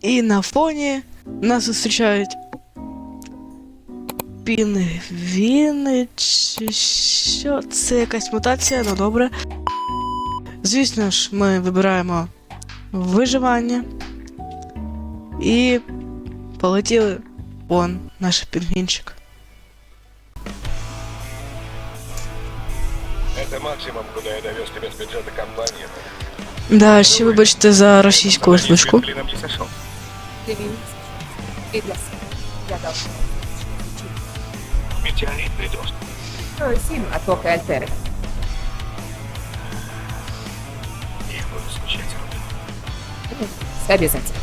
І на фоні нас зустрічають пінгвіни чи що? Це якась мутація, ну добре. Звісно ж, ми вибираємо виживання. І полетіли вон наш пінгвінчик. Это максимум, куда я довез тебя с бюджета компании. Да, ще вибачте за російську озвучку. Кевин Эдлас. Я должна. Метеоритный дождь. Ну, э, сильно от а Тока и Альтеры. Я буду скучать, Робин. Обязательно.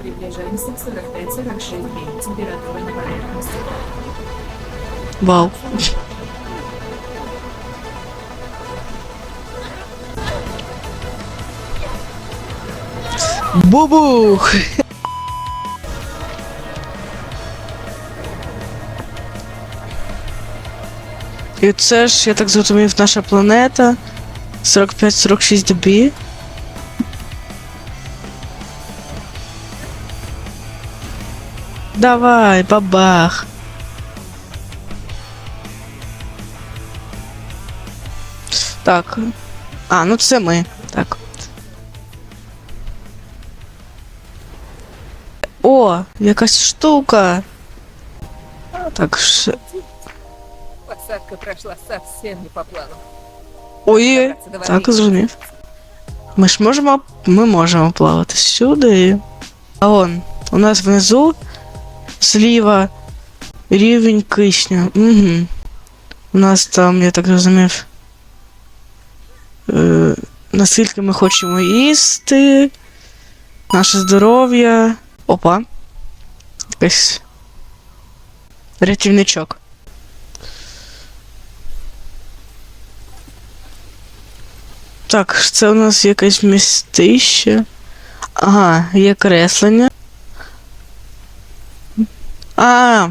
Приближаемся к 45-46 Температура на поверхности. Вау. Wow. Бубух! І це ж, я так зрозумів, наша планета 45-46 добі. Давай, бабах. Так. А, ну це ми. О, якась штука. Так, ш... Посадка прошла совсем не по плану. Ой, так, зрозумів. Ми ж можемо. Ми можемо плавати сюди. А он, у нас внизу зліва рівень кисню. Угу. У нас там, я так зрозумів. Е, наскільки ми хочемо їсти. Наше здоров'я. Опа. Якийсь рятівничок. Так, це у нас якесь містище. Ага, є креслення. А.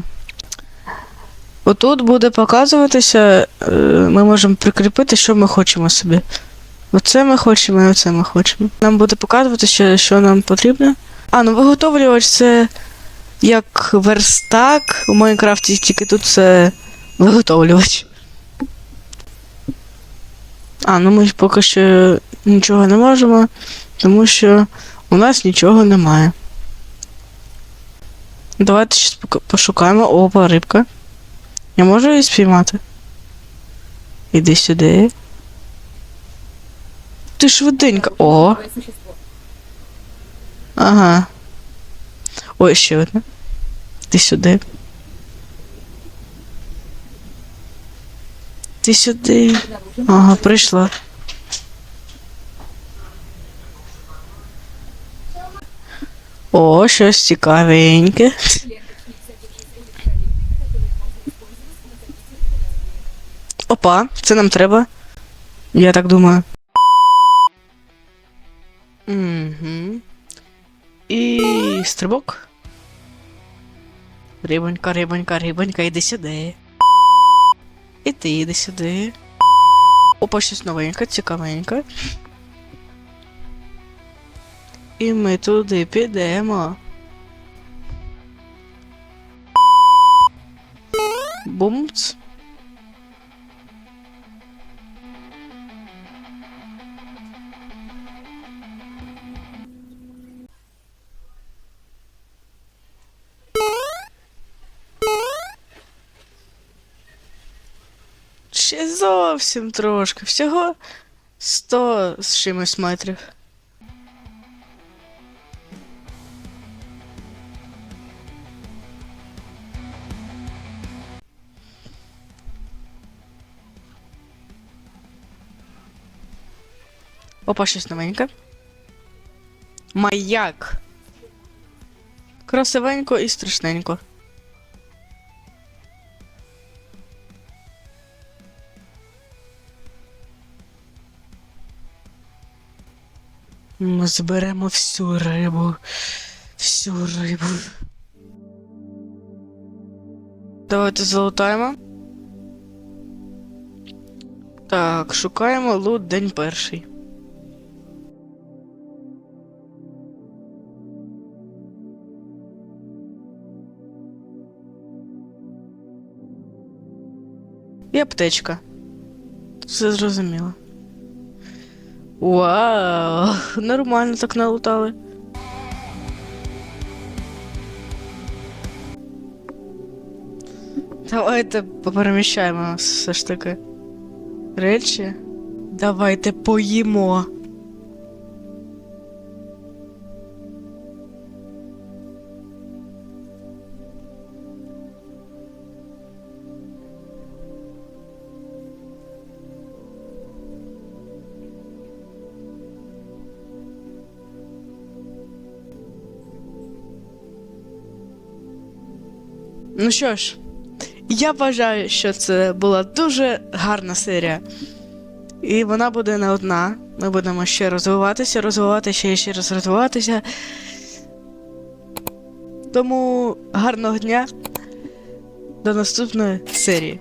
Отут буде показуватися. е, Ми можемо прикріпити, що ми хочемо собі. Оце ми хочемо і оце ми хочемо. Нам буде показуватися, що нам потрібно. А, ну виготовлювач це як верстак у Майнкрафті, тільки тут це виготовлювач. А, ну ми поки що нічого не можемо, тому що у нас нічого немає. Давайте щось пошукаємо. Опа, рибка. Я можу її спіймати? Іди сюди. Ти швиденько. О. ага. Ой, ще одне. Ти сюди. Ти сюди. Ага, прийшла. О, щось цікавеньке. Опа, це нам треба. Я так думаю. І стрибок. Рибонька, рибонька, рибонька, іди сюди. І ти іди сюди. Опа, щось новеньке, цікавеньке. І ми туди підемо. Бумц. Ще зовсім трошки. Всього 100 з чимось метрів. Опа, щось новеньке. Маяк. Красивенько і страшненько. Ми зберемо всю рибу. Всю рибу. Давайте залутаємо. Так, шукаємо лут день перший. І аптечка. Все зрозуміло. Вау! Нормально так налутали. Давайте попереміщаємо все ж таки. Речі. Давайте поїмо. Ну що ж, я вважаю, що це була дуже гарна серія. І вона буде не одна. Ми будемо ще розвиватися, розвиватися і ще раз розвиватися. Тому гарного дня. До наступної серії.